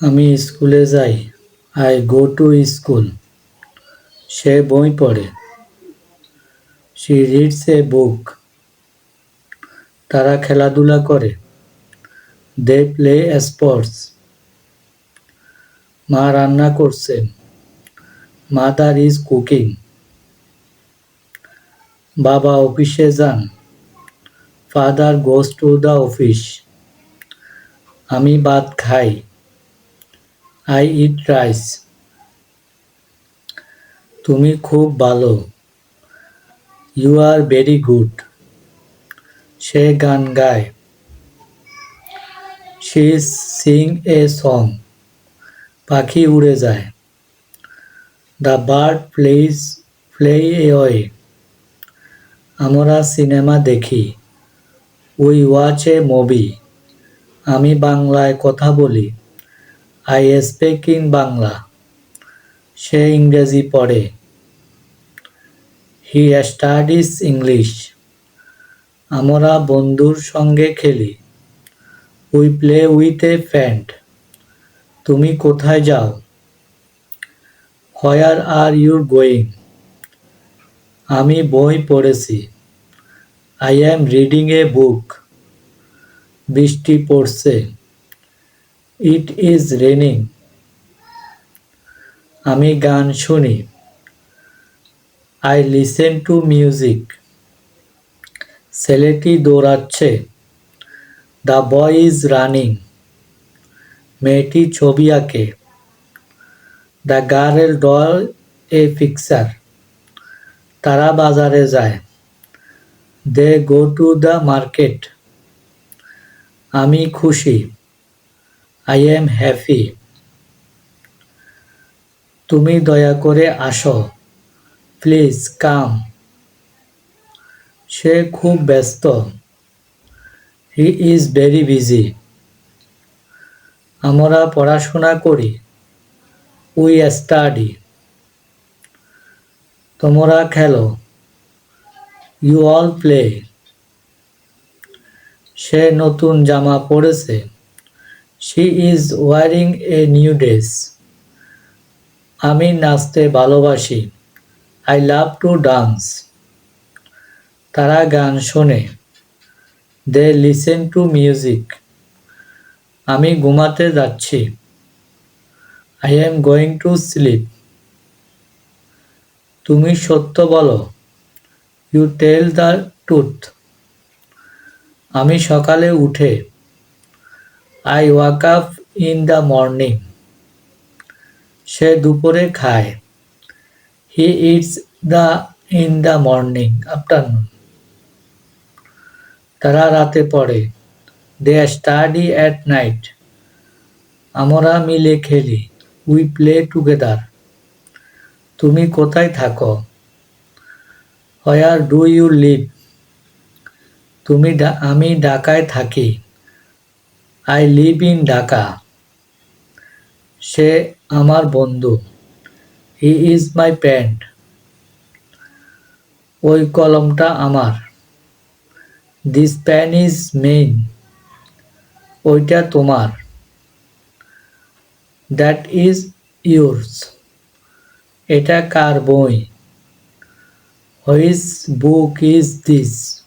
আমি স্কুলে যাই আই গো টু স্কুল সে বই পড়ে। শি রিডস এ বুক তারা খেলাধুলা করে। দে প্লে স্পোর্টস মা রান্না করছেন মাদার ইজ কুকিং বাবা অফিসে যান। Father goes to the office আমি ভাত খাই। আই ইট রাইস তুমি খুব ভালো। ইউ আর ভেরি গুড সে গান গায়। সে সিং এ সং পাখি উড়ে যায়। The bird flies fly away আমরা সিনেমা দেখি। উই ওয়াচ এ মুভি আমি বাংলায় কথা বলি। আই স্পিক ইন বাংলা সে ইংরেজি পড়ে। হি স্টাডিজ ইংলিশ আমরা বন্ধুর সঙ্গে খেলি। We play with a friend তুমি কোথায় যাও? হোয়ার আর ইউ গোয়িং আমি বই পড়েছি। আই অ্যাম রিডিং এ বুক বৃষ্টি পড়ছে। ইট ইজ রেনিং আমি গান শুনি। I listen to music. ছেলেটি দৌড়াচ্ছে। The boy is running. মেয়েটি ছবি আঁকে। The girl draws a picture. তারা বাজারে যায়। They go to the market. আমি খুশি। আই এম হ্যাপি তুমি দয়া করে আসো। প্লিজ কাম সে খুব ব্যস্ত। হি ইজ ভেরি বিজি আমরা পড়াশোনা করি। উই স্টাডি তোমরা খেলো। ইউ অল প্লে সে নতুন জামা পরেছে। She is wearing a new dress আমি নাচতে ভালোবাসি। আই লাভ টু ডান্স তারা গান শোনে। দে লিসেন টু মিউজিক আমি ঘুমাতে যাচ্ছি। I am going to sleep তুমি সত্য বলো। ইউ টেল দ্য ট্রুথ আমি সকালে উঠে I wake up in the morning সে দুপুরে খায়। He eats the in the morning afternoon তারা রাতে পড়ে। দে স্টাডি অ্যাট নাইট আমরা মিলে খেলি। উই প্লে টুগেদার তুমি কোথায় থাকো? হোয়ার ডু ইউ লিভ তুমি আমি ঢাকায় থাকি। আই লিভ ইন ঢাকা সে আমার বন্ধু। হি ইজ মাই প্যান্ট ওই কলমটা আমার। দিস প্যান ইজ মেইন ওইটা তোমার। দ্যাট ইজ ইউর্স এটা কার বই? হুইস বুক ইজ দিস